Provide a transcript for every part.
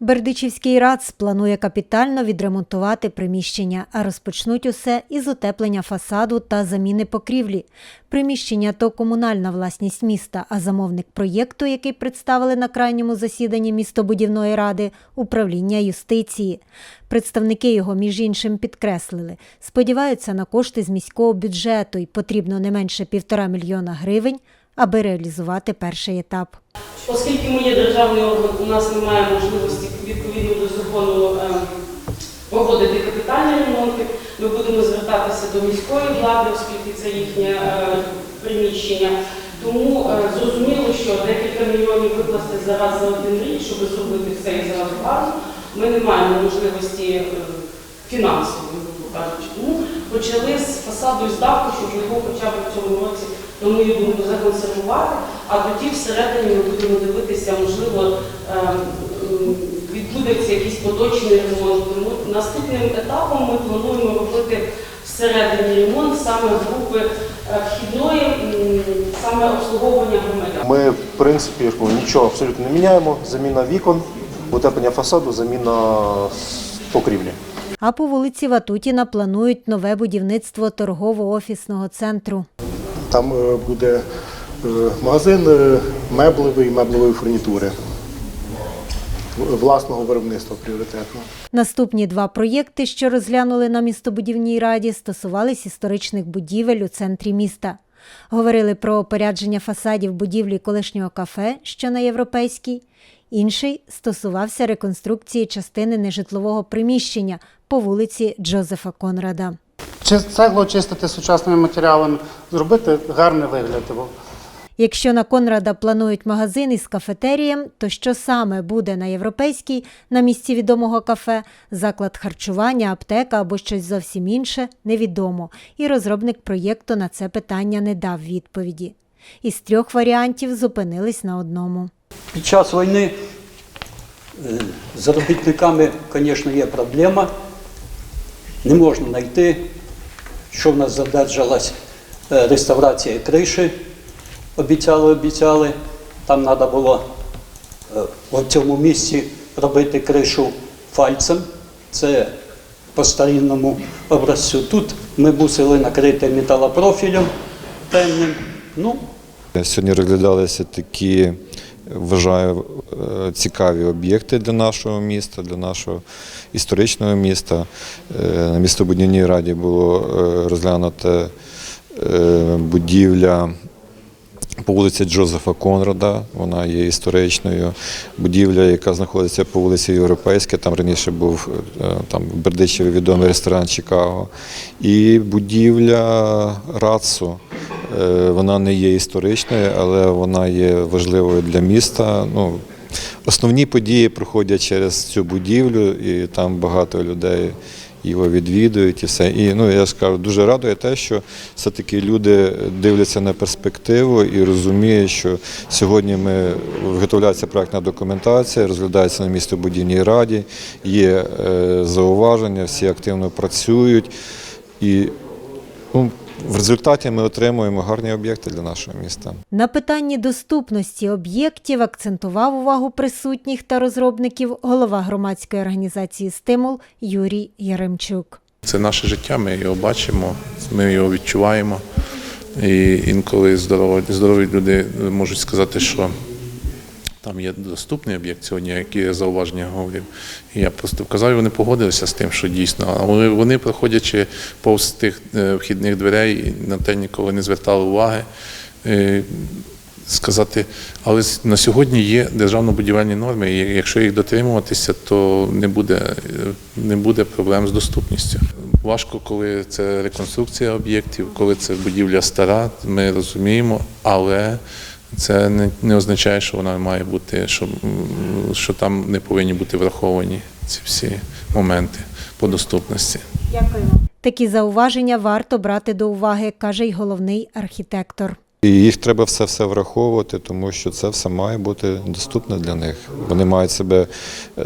Бердичівський РАЦ планує капітально відремонтувати приміщення, а розпочнуть усе із утеплення фасаду та заміни покрівлі. Приміщення то комунальна власність міста, а замовник проєкту, який представили на крайньому засіданні містобудівної ради, управління юстиції. Представники його, між іншим, підкреслили, сподіваються на кошти з міського бюджету і потрібно не менше півтора мільйона гривень, аби реалізувати перший етап. Оскільки ми є державний орган, у нас немає можливості відповідно до закону проводити капітальні ремонти. Ми будемо звертатися до міської влади, оскільки це їхнє е, приміщення. Тому е, зрозуміло, що декілька мільйонів викласти зараз за один рік, щоб зробити все і зразу гарно, ми не маємо можливості е, фінансової, кажучи. Тому почали з фасаду і з даху, щоб його хоча б в цьому році, на мою думку, законсервувати, а тоді всередині ми будемо дивитися, можливо, е, відбудеться якийсь поточний ремонт. Тому наступним етапом ми плануємо робити всередині ремонт саме групи е, вхідної, саме обслуговування громадян. Ми, в принципі, нічого абсолютно не міняємо. Заміна вікон, утеплення фасаду, заміна покрівлі. А по вулиці Ватутіна планують нове будівництво торгово-офісного центру. Там е, буде е, магазин е, меблевий, меблевої фурнітури. Власного виробництва пріоритетно. Наступні два проєкти, що розглянули на містобудівній раді, стосувались історичних будівель у центрі міста. Говорили про опорядження фасадів будівлі колишнього кафе, що на європейській. Інший стосувався реконструкції частини нежитлового приміщення по вулиці Джозефа Конрада. Цегло очистити сучасними матеріалами, зробити гарний вигляд. Якщо на Конрада планують магазин із кафетерієм, то що саме буде на європейській, на місці відомого кафе, заклад харчування, аптека або щось зовсім інше, невідомо. І розробник проєкту на це питання не дав відповіді. Із трьох варіантів зупинились на одному. Під час війни е, з робітниками, звісно, є проблема. Не можна знайти, що в нас задержалась е, реставрація криші. Обіцяли, обіцяли. Там треба було е, в цьому місці робити кришу фальцем. Це по старинному образцю. Тут ми мусили накрити металопрофілем темним. Ну, Сьогодні розглядалися такі, вважаю, е, цікаві об'єкти для нашого міста, для нашого історичного міста. Е, На містобудівній раді було е, розглянуто будівля по вулиці Джозефа Конрада, вона є історичною. Будівля, яка знаходиться по вулиці Європейська, там раніше був там Бердичеві відомий ресторан Чикаго. І будівля Рацу. Е, Вона не є історичною, але вона є важливою для міста. Ну, основні події проходять через цю будівлю, і там багато людей його відвідують і все. І ну я скажу, дуже радує те, що все-таки люди дивляться на перспективу і розуміють, що сьогодні ми виготовляється проектна документація, розглядається на містобудівній раді, є е, зауваження, всі активно працюють. І ну, в результаті ми отримуємо гарні об'єкти для нашого міста. На питанні доступності об'єктів акцентував увагу присутніх та розробників голова громадської організації Стимул Юрій Яремчук. Це наше життя, ми його бачимо, ми його відчуваємо. І інколи здорові, здорові люди можуть сказати, що там є доступний об'єкт сьогодні, які зауваження говорив. Я просто вказав, і вони погодилися з тим, що дійсно. Але вони, проходячи повз тих е, вхідних дверей, на те ніколи не звертали уваги. Е, Сказати, але на сьогодні є державно-будівельні норми, і якщо їх дотримуватися, то не буде, е, не буде проблем з доступністю. Важко, коли це реконструкція об'єктів, коли це будівля стара, ми розуміємо, але це не, не означає, що вона має бути, що, що там не повинні бути враховані ці всі моменти по доступності. Такі зауваження варто брати до уваги, каже й головний архітектор. І їх треба все все враховувати, тому що це все має бути доступне для них. Вони мають себе е,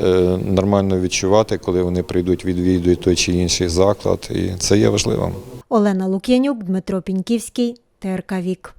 нормально відчувати, коли вони прийдуть, відвідують той чи інший заклад, і це є важливим. Олена Лук'янюк, Дмитро Піньківський, ТРК Вік.